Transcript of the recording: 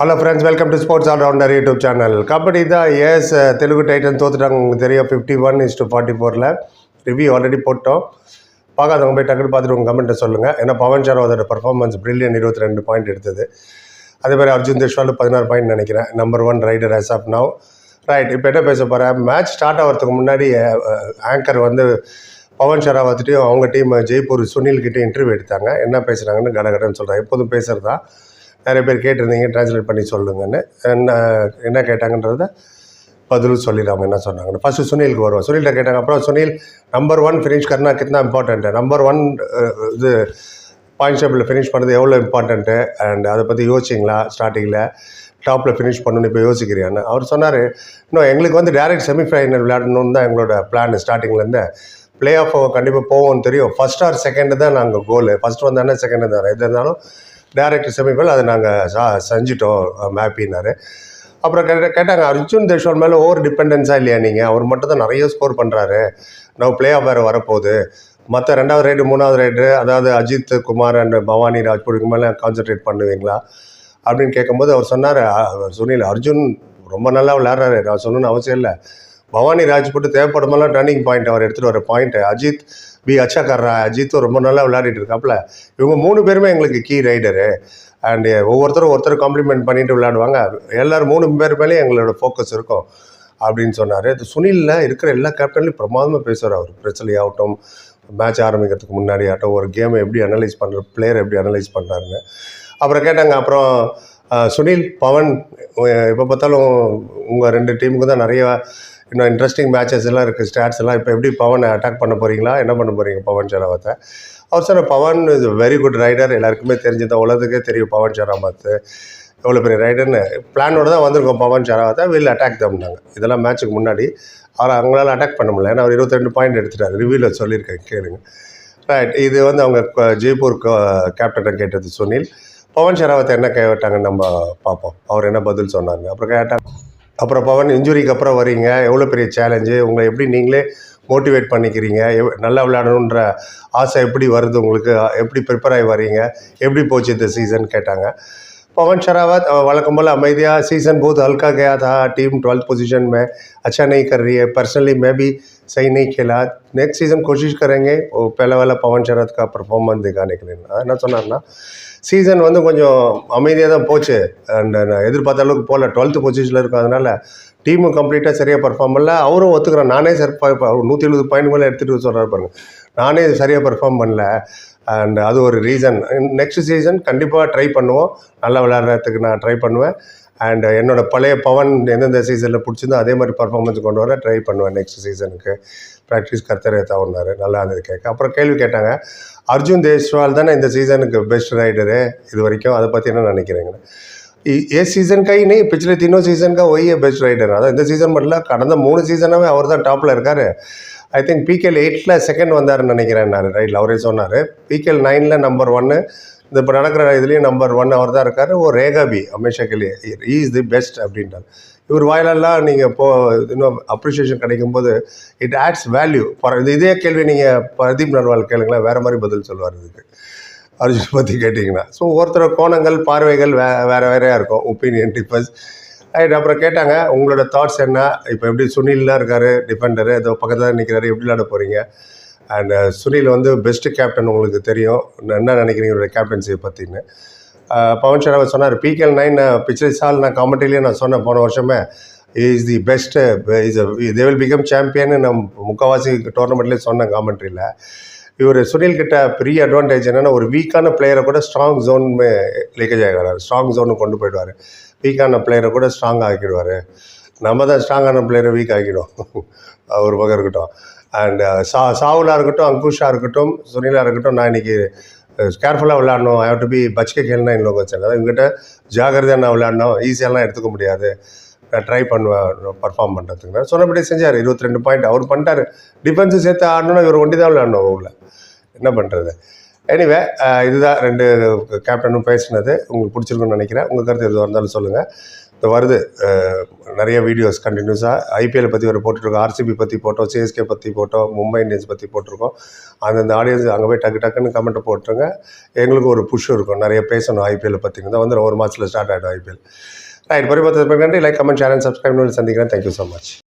Hello friends welcome to sports allrounder YouTube channel kabaddi தான் ஏஸ் Telugu Titan தோத்துட்டாங்க. உங்களுக்கு தெரியும் fifty one is to forty ஃபோரில் ரிவ்யூ ஆல்ரெடி போட்டோம். பார்க்காதவங்க போய் டக்குனு பார்த்துட்டு உங்கள் கமெண்ட்டை சொல்லுங்கள் ஏன்னா பவன் சரவதோட பர்ஃபார்மன்ஸ் பிரில்லியன் இருபத்தி ரெண்டு பாயிண்ட் எடுத்தது. அதே மாதிரி அர்ஜுன் தேஷ்வால் பதினாறு பாயிண்ட் நினைக்கிறேன். Number one raider as of now right இப்போ என்ன பேச போகிறேன் மேட்ச் ஸ்டார்ட் ஆகிறதுக்கு முன்னாடி ஆங்கர் uh, வந்து பவன் ஷராவத்துட்டையும் அவங்க டீம் ஜெய்ப்பூர் சுனில் கிட்டே இன்டர்வியூ எடுத்தாங்க. என்ன பேசுகிறாங்கன்னு கடகடன்னு சொல்கிறேன் எப்போதும் பேசுகிறதா நிறைய பேர் கேட்டிருந்தீங்க ட்ரான்ஸ்லேட் பண்ணி சொல்லுங்கன்னு. என்ன என்ன கேட்டாங்கன்றத பதிலும் சொல்லிடாம என்ன சொன்னாங்கன்னு. ஃபஸ்ட்டு சுனிலுக்கு வருவோம். சுனில்கிட்ட கேட்டாங்க அப்புறம் சுனில் நம்பர் ஒன் ஃபினிஷ் கர்னா கிतना இம்பார்ட்டன்ட்டு நம்பர் ஒன் இது பாயிண்ட் டேபிளில் ஃபினிஷ் பண்ணுறது எவ்வளோ இம்பார்ட்டன்ட்டு அண்ட் அதை பற்றி யோசிச்சிங்களா ஸ்டார்டிங்கில் டாப்பில் ஃபினிஷ் பண்ணணும்னு இப்போ யோசிக்கிறியான்னு. அவர் சொன்னார் இன்னும் எங்களுக்கு வந்து டேரெக்ட் செமிஃபைனல் விளையாடணும்னு தான் எங்களோட பிளான் ஸ்டார்டிங்லேருந்து ப்ளே ஆஃப் கண்டிப்பாக போவோம்னு தெரியும். ஃபஸ்ட் ஆர் செகண்டு தான் நாங்கள் கோல் ஃபஸ்ட் வந்தானே செகண்டு தான். எது இருந்தாலும் டேரக்டர் செமிஃபைனல் அதை நாங்கள் சா செஞ்சிட்டோம் மேப்பினார் அப்புறம் கேட்ட கேட்டாங்க அர்ஜுன் தேஷ்வால் மேலே ஓவர் டிபெண்டன்ஸாக இல்லையா நீங்கள் அவர் மட்டும் தான் நிறைய ஸ்கோர் பண்ணுறாரு நம்ம பிளே ஆஃப் வேறு வரப்போகுது. மற்ற ரெண்டாவது ரைடு மூணாவது ரைடு அதாவது அஜித் குமார் அண்ட் பவானி ராஜ்பூருக்கு மேலே கான்சென்ட்ரேட் பண்ணுவீங்களா? அப்படின்னு கேட்கும்போது அவர் சொன்னார் சுனில் அர்ஜுன் ரொம்ப நல்லா விளையாடுறாரு. நான் சொல்லணும்னு அவசியம் இல்லை. பவானி ராஜ்புட் தேவைப்படுமெல்லாம் டர்னிங் பாயிண்ட் அவர் எடுத்துகிட்டு வர பாயிண்ட் அஜித் பி அச்சா அஜித்தும் ரொம்ப நல்லா விளையாடிட்டு இருக்காப்புல. இவங்க மூணு பேருமே எங்களுக்கு கீ ரைடரு அண்டு ஒவ்வொருத்தரும் ஒருத்தர் காம்ப்ளிமெண்ட் பண்ணிட்டு விளையாடுவாங்க. எல்லோரும் மூணு பேர் மேலேயும் எங்களோட ஃபோக்கஸ் இருக்கும் அப்படின்னு சொன்னார். இது சுனிலில் இருக்கிற எல்லா கேப்டன்லையும் பிரமாதமாக பேசுவார் அவர். பிரச்சனையாகட்டும் மேட்ச் ஆரம்பிக்கிறதுக்கு முன்னாடி ஆகட்டும். ஒரு கேமை எப்படி அனலைஸ் பண்ணுற பிளேயர் எப்படி அனலைஸ் பண்ணுறாருன்னு அப்புறம் கேட்டாங்க அப்புறம் சுனில் பவன் எப்போ பார்த்தாலும் உங்கள் ரெண்டு டீமுக்கு தான் நிறைய இன்னும் இன்ட்ரெஸ்டிங் மேட்சஸ் எல்லாம் இருக்குது ஸ்டாட்ஸ் எல்லாம் இப்போ எப்படி பவனை அட்டாக் பண்ண போகிறீங்களா என்ன பண்ண போகிறீங்க பவன் ஷராவத்தை? அவர் சொன்ன Pawan is very good raider எல்லாருக்குமே தெரிஞ்சது உலகத்துக்கே தெரியும் பவன் ஷராவத் எவ்வளோ பெரிய ரைடர்னு பிளானோட தான் வந்திருக்கோம் பவன் ஷராவத்தை. வில் அட்டாக் தம்னாங்க இதெல்லாம் மேட்ச்சுக்கு முன்னாடி அவர் அவங்களால அட்டாக் பண்ண முடியல. ஏன்னா அவர் இருபத்தி பாயிண்ட் எடுத்துட்டார். ரிவ்யூவில் சொல்லியிருக்கேன். கேளுங்க. ரைட் இது வந்து அவங்க ஜெய்ப்பூர் கேப்டனை கேட்டது சுனில். பவன் ஷராவத்தை என்ன கேட்டாங்கன்னு நம்ம பார்ப்போம். அவர் என்ன பதில் சொன்னாங்க அப்புறம் கேட்டாங்க அப்புறம் பவன் இன்ஜுரிக்கு அப்புறம் வரீங்க எவ்வளோ பெரிய சேலஞ்சு உங்களை எப்படி நீங்களே மோட்டிவேட் பண்ணிக்கிறீங்க எவ் நல்லா விளையாடணுன்ற ஆசை எப்படி வருது உங்களுக்கு எப்படி ப்ரிப்பேர் ஆகி வரீங்க எப்படி போச்சு இந்த சீசன் கேட்டாங்க पवन शरावत अ, वलकम बोला मैदिया सीज़न बहुत हल्का गया था टीम ट्वेल्थ पोजीशन में अच्छा नहीं कर रही है पर्सनली मैं भी सही नहीं खेला नेक्स्ट सीज़न कोशिश करेंगे वो पहला वाला पवन शरावत का परफॉर्मेंस दिखाने के लिए நான் என்ன சொன்னார்னா சீசன் வந்து கொஞ்சம் அமைதியாக தான் போச்சு. அண்ட் நான் எதிர்பார்த்த அளவுக்கு போகல. டுவெல்த்து பொசிஷனில் இருக்கிறதுனால டீமும் கம்ப்ளீட்டாக சரியாக பர்ஃபார்ம் பண்ணல. அவரும் ஒத்துக்கிறேன். நானே சரி நூற்றி எழுபது பாயிண்ட் மேலே எடுத்துகிட்டு சொல்கிறார் பாருங்க. நானே சரியாக பர்ஃபார்ம் பண்ணல. அண்ட் அது ஒரு ரீசன் நெக்ஸ்ட் சீசன் கண்டிப்பாக ட்ரை பண்ணுவோம். நல்லா விளையாடுறதுக்கு நான் ட்ரை பண்ணுவேன். அண்ட் என்னோட பழைய பவன் எந்தெந்த சீசனில் பிடிச்சிருந்தோ அதே மாதிரி பர்ஃபார்மன்ஸ் கொண்டு வர ட்ரை பண்ணுவேன் நெக்ஸ்ட் சீசனுக்கு ப்ராக்டிஸ் கர்த்தரே தவறினார். நல்லா இருந்தது கேட்க. அப்புறம் கேள்வி கேட்டாங்க. அர்ஜுன் தேஷ்வால் தானே இந்த சீசனுக்கு பெஸ்ட் ரைடரு இது வரைக்கும் அதை பற்றி என்ன நினைக்கிறீங்க? ये सीज़न का ही नहीं पिछले तीनों सीज़न का वही है பெஸ்ட் ரைடர் அதான் இந்த சீசன் மட்டும் இல்ல, கடந்த மூணு சீசனாகவே அவர் தான் டாப்பில் இருக்கார் ஐ திங்க் பிகேல் எயிட்டில் செகண்ட் வந்தாருன்னு நினைக்கிறேன் நான் ரைட்டில் அவரே சொன்னார் பிகேல் நைனில் நம்பர் ஒன்று இந்த இப்போ நடக்கிற இதுலேயும் நம்பர் ஒன் அவர் தான் இருக்கார் ஓ ரேகாபி அமேஷா கலி இஸ் தி பெஸ்ட் அப்படின்றார் இவர் வாயிலெல்லாம் நீங்கள் இப்போ இன்னும் அப்ரிஷியேஷன் கிடைக்கும்போது இட் ஆட்ஸ் வேல்யூ ஃபார் இது இதே கேள்வி நீங்கள் பிரதீப் நர்வால் கேளுங்களேன் வேறு மாதிரி பதில் சொல்லுவார் இதுக்கு அர்ஜுன் பற்றி கேட்டிங்கன்னா. ஸோ ஒவ்வொருத்தரோட கோணங்கள் பார்வைகள் வே வேறு வேறையாக இருக்கும். ஒப்பீனியன் டிஃபர்ஸ் ரைட் அப்புறம் கேட்டாங்க உங்களோட தாட்ஸ் என்ன? இப்போ எப்படி சுனில்லாம் இருக்கார் டிஃபெண்டரு ஏதோ பக்கத்தில் நிற்கிறாரு எப்படி விளாட போகிறீங்க அண்ட் uh, சுனில் வந்து பெஸ்ட்டு கேப்டன் உங்களுக்கு தெரியும். என்ன நினைக்கிறீங்க இவருடைய கேப்டன்சியை பற்றின்னு uh, பவன் ஷராவத் சொன்னார் பிகேஎல் நைன் uh, பிச்சை சால் நான் காமெண்ட்ரிலேயே நான் சொன்னேன் போன வருஷமே. Is the best is they will become சாம்பியன்னு நம் முக்கால்வாசி டோர்னமெண்ட்லேயே சொன்னேன் காமெண்ட்ரியில் இவர் சுனில் கிட்ட பெரிய அட்வான்டேஜ் என்னென்னா ஒரு வீக்கான பிளேயரை கூட ஸ்ட்ராங் ஜோன் லீக்கேஜ் ஆகிடுவார் ஸ்ட்ராங் ஜோனுக்கு கொண்டு போயிடுவார். வீக்கான பிளேயரை கூட ஸ்ட்ராங் ஆக்கிடுவார். நம்ம தான் ஸ்ட்ராங்கான பிளேயரை வீக் ஆக்கிடும் ஒரு பக்கம் இருக்கட்டும். அண்ட் uh, சா சாவுலாக இருக்கட்டும் அங்குஷாக இருக்கட்டும் சுனிலாக இருக்கட்டும் நான் இன்னைக்கு uh, கேர்ஃபுல்லாக விளையாடணும். ஐ ஹவ் டு பி பச்கே கேள்னா இன்னும் வச்சாங்க அதாவது இவங்ககிட்ட ஜாகிரதையாக நான் விளையாடணும். ஈஸியாலாம் எடுத்துக்க முடியாது. ட்ரை பண்ணுவேன் பர்ஃபார்ம் பண்ணுறதுக்கு சொன்னபடி செஞ்சார் இருபத்தி ரெண்டு பாயிண்ட் அவர் பண்ணிட்டார். டிஃபென்ஸு சேர்த்து ஆடணும்னா இவர் ஒண்டி தான் விளையாடணும் ஊரில் என்ன பண்ணுறது எனிவே இதுதான் ரெண்டு கேப்டனும் பேசினது. உங்களுக்கு பிடிச்சிருக்குன்னு நினைக்கிறேன். உங்கள் கருத்து எதுவாக இருந்தாலும் சொல்லுங்கள் இப்போ வருது நிறைய வீடியோஸ் கண்டினியூஸாக ஐபிஎல் பற்றி ஒரு போட்டுருக்கோம். ஆர்சிபி பற்றி போட்டோம். சிஎஸ்கே பற்றி போட்டோம். மும்பை இந்தியன்ஸ் பற்றி போட்டிருக்கோம். அந்தந்த ஆடியன்ஸ் அங்கே போய் டக்கு டக்குன்னு கமெண்ட்டை போட்டுருங்க. எங்களுக்கு ஒரு புஷ் இருக்கும். நிறைய பேசணும் ஐபிஎல் பற்றி தான் வந்து ஒரு மாதத்தில் ஸ்டார்ட் ஆகிடும் IPL Right, like, comment, share and subscribe. Thank you so much.